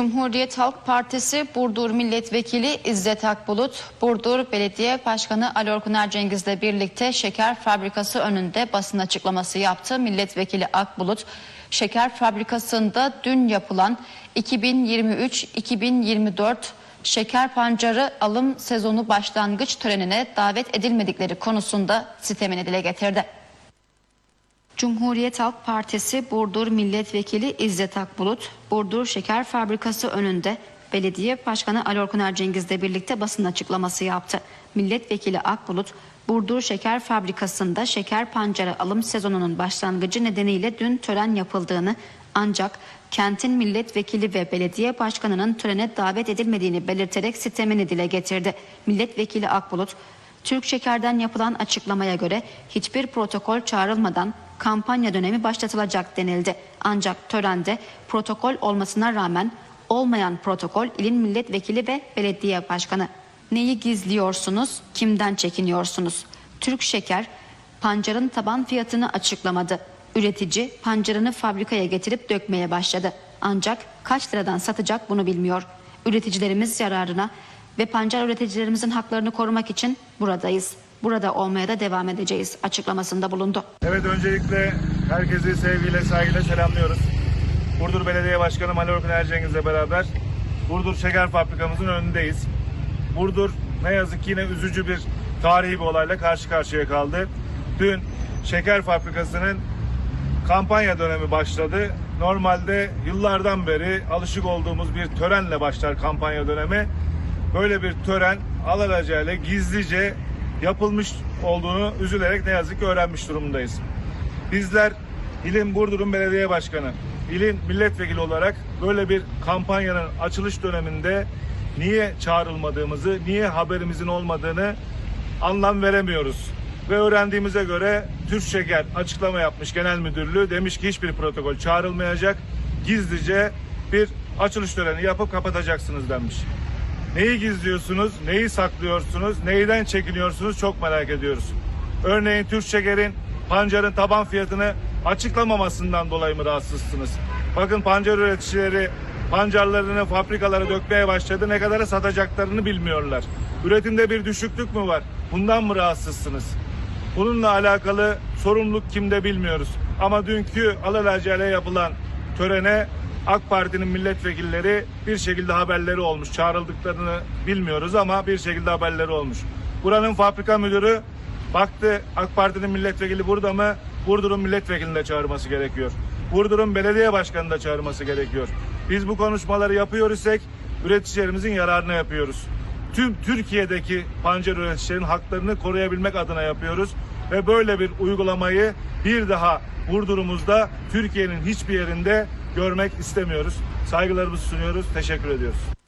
Cumhuriyet Halk Partisi Burdur Milletvekili İzzet Akbulut, Burdur Belediye Başkanı Ali Orkuner Cengiz'le birlikte şeker fabrikası önünde basın açıklaması yaptı. Milletvekili Akbulut, şeker fabrikasında dün yapılan 2023-2024 şeker pancarı alım sezonu başlangıç törenine davet edilmedikleri konusunda sitemini dile getirdi. Cumhuriyet Halk Partisi Burdur Milletvekili İzzet Akbulut, Burdur Şeker Fabrikası önünde Belediye Başkanı Ali Orkuner Cengiz'le birlikte basın açıklaması yaptı. Milletvekili Akbulut, Burdur Şeker Fabrikası'nda şeker pancarı alım sezonunun başlangıcı nedeniyle dün tören yapıldığını ancak kentin milletvekili ve belediye başkanının törene davet edilmediğini belirterek sitemini dile getirdi. Milletvekili Akbulut, Türk Şeker'den yapılan açıklamaya göre hiçbir protokol çağrılmadan kampanya dönemi başlatılacak denildi. Ancak törende protokol olmasına rağmen olmayan protokol ilin milletvekili ve belediye başkanı. Neyi gizliyorsunuz, kimden çekiniyorsunuz? Türk Şeker pancarın taban fiyatını açıklamadı. Üretici pancarını fabrikaya getirip dökmeye başladı. Ancak kaç liradan satacak bunu bilmiyor. Üreticilerimiz yararına ve pancar üreticilerimizin haklarını korumak için buradayız. Burada olmaya da devam edeceğiz açıklamasında bulundu. Evet öncelikle herkesi sevgiyle saygıyla selamlıyoruz. Burdur Belediye Başkanı Ali Orkun Ercengiz'le beraber Burdur Şeker Fabrikamızın önündeyiz. Burdur ne yazık ki yine üzücü bir tarihi bir olayla karşı karşıya kaldı. Dün şeker fabrikasının kampanya dönemi başladı. Normalde yıllardan beri alışık olduğumuz bir törenle başlar kampanya dönemi. Böyle bir tören alelacele gizlice yapılmış olduğunu üzülerek ne yazık ki öğrenmiş durumundayız. Bizler İlin Burdur'un belediye başkanı, ilin milletvekili olarak böyle bir kampanyanın açılış döneminde niye çağrılmadığımızı, niye haberimizin olmadığını anlam veremiyoruz. Ve öğrendiğimize göre Türk Şeker açıklama yapmış genel müdürlüğü demiş ki hiçbir protokol çağrılmayacak. Gizlice bir açılış töreni yapıp kapatacaksınız denmiş. Neyi gizliyorsunuz, neyi saklıyorsunuz, neyden çekiniyorsunuz çok merak ediyoruz. Örneğin Türk Şeker'in pancarın taban fiyatını açıklamamasından dolayı mı rahatsızsınız? Bakın pancar üreticileri pancarlarını fabrikalara dökmeye başladı. Ne kadara satacaklarını bilmiyorlar. Üretimde bir düşüklük mü var? Bundan mı rahatsızsınız? Bununla alakalı sorumluluk kimde bilmiyoruz. Ama dünkü alelacele yapılan törene AK Parti'nin milletvekilleri bir şekilde haberleri olmuş. Çağrıldıklarını bilmiyoruz ama bir şekilde haberleri olmuş. Buranın fabrika müdürü baktı AK Parti'nin milletvekili burada mı? Burdur'un milletvekilini de çağırması gerekiyor. Burdur'un belediye başkanını da çağırması gerekiyor. Biz bu konuşmaları yapıyor isek üreticilerimizin yararına yapıyoruz. Tüm Türkiye'deki pancar üreticilerin haklarını koruyabilmek adına yapıyoruz ve böyle bir uygulamayı bir daha Burdur'umuzda Türkiye'nin hiçbir yerinde görmek istemiyoruz. Saygılarımızı sunuyoruz. Teşekkür ediyoruz.